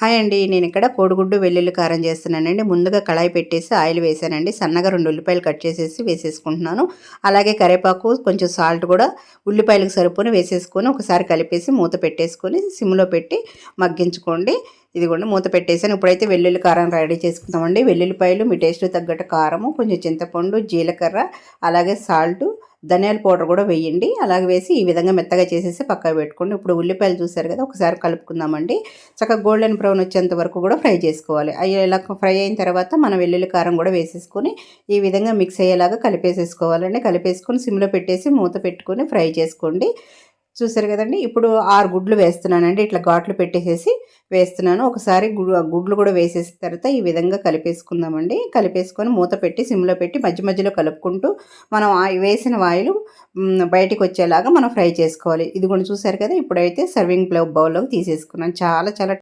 Hi అండి. నేను ఇక్కడ కోడిగుడ్డు వెల్లుల్లి కారం చేస్తున్నానండి. ముందుగా కళాయి పెట్టేసి ఆయిల్ వేసానండి సన్నగా రెండు ఉల్లిపాయలు కట్ చేసేసి వేసేసుకుంటున్నాను. అలాగే కరివేపాకు కొంచెం సాల్ట్ కూడా ఉల్లిపాయలకు సరిపోని వేసేసుకొని ఒకసారి కలిపేసి మూత పెట్టేసుకొని సిమ్లో పెట్టి మగ్గించుకోండి. ఇదిగోండి మూత పెట్టేసాను ఇప్పుడైతే వెల్లుల్లి కారం రెడీ చేసుకుందామండి. వెల్లుల్లిపాయలు మీ టేస్ట్ తగ్గట్టు కారము కొంచెం చింతపండు జీలకర్ర అలాగే సాల్ట్ ధనియాల పౌడర్ కూడా వేయండి. అలాగే వేసి ఈ విధంగా మెత్తగా చేసేసి పక్కకు పెట్టుకోండి. ఇప్పుడు ఉల్లిపాయలు చూసారు కదా ఒకసారి కలుపుకుందామండి. చక్కగా గోల్డెన్ బ్రౌన్ వచ్చేంత వరకు కూడా ఫ్రై చేసుకోవాలి. అవి ఇలా ఫ్రై అయిన తర్వాత మనం వెల్లుల్లి కారం కూడా వేసేసుకొని ఈ విధంగా మిక్స్ అయ్యేలాగా కలిపేసేసుకోవాలండి. కలిపేసుకొని సిమ్లో పెట్టేసి మూత పెట్టుకొని ఫ్రై చేసుకోండి. చూసారు కదండి? ఇప్పుడు ఆరు గుడ్లు వేస్తున్నానండి. ఇట్లా ఘాట్లు పెట్టేసేసి వేస్తున్నాను. ఒకసారి గుడ్లు కూడా వేసేసిన తర్వాత ఈ విధంగా కలిపేసుకుందామండి. కలిపేసుకొని మూత పెట్టి సిమ్లో పెట్టి మధ్య మధ్యలో కలుపుకుంటూ మనం వేసిన ఆయిల్ బయటికి వచ్చేలాగా మనం ఫ్రై చేసుకోవాలి. ఇది కూడా చూసారు కదా? ఇప్పుడైతే సర్వింగ్ బౌల్లోకి తీసేసుకున్నాను. చాలా చాలా